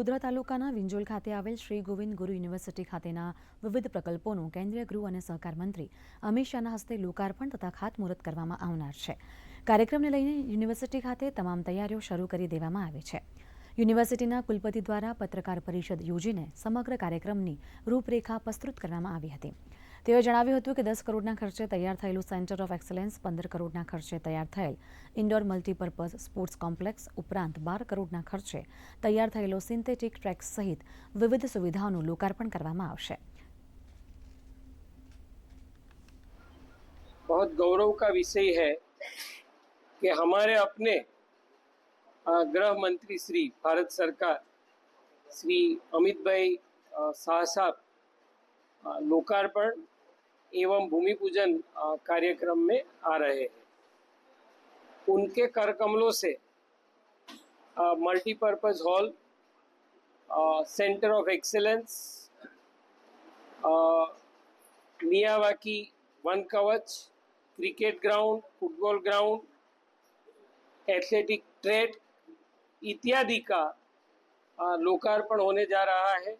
ગોધરા તાલુકાના વિંજોલ ખાતે આવેલ શ્રી ગોવિંદ ગુરુ યુનિવર્સિટી ખાતેના વિવિધ પ્રકલ્પોનું કેન્દ્રીય ગૃહ અને સહકાર મંત્રી અમિત શાહના હસ્તે લોકાર્પણ તથા ખાતમુહૂર્ત કરવામાં આવનાર છે. કાર્યક્રમને લઈને યુનિવર્સિટી ખાતે તમામ તૈયારીઓ શરૂ કરી દેવામાં આવી છે. યુનિવર્સિટીના કુલપતિ દ્વારા પત્રકાર પરિષદ યોજીને સમગ્ર કાર્યક્રમની રૂપરેખા પ્રસ્તુત કરવામાં આવી હતી. તેઓએ જણાવ્યું હતું કે દસ કરોડના ખર્ચે તૈયાર થયેલું સેન્ટર ઓફ એક્સલન્સ પંદર કરોડના ખર્ચે તૈયાર થયેલ ઇન્ડોર મલ્ટીપર્પઝ સ્પોર્ટ્સ કોમ્પ્લેક્સ ઉપરાંત બાર કરોડના ખર્ચે તૈયાર થયેલો સિન્થેટિક ટ્રેક સહિત વિવિધ સુવિધાઓનું લોકાર્પણ કરવામાં આવશે बहुत गौरव का विषय है कि हमारे अपने अ, गृह मंत्री श्री भारत सरकार श्री अमित भाई अ, शाह साहब अ, लोकार्पण एवं भूमि पूजन कार्यक्रम में आ रहे हैं। उनके कर कमलों से multipurpose hall centre of excellence Miyawaki one कवच, cricket ground, football ground, athletic track इत्यादि का लोकार्पण होने जा रहा है।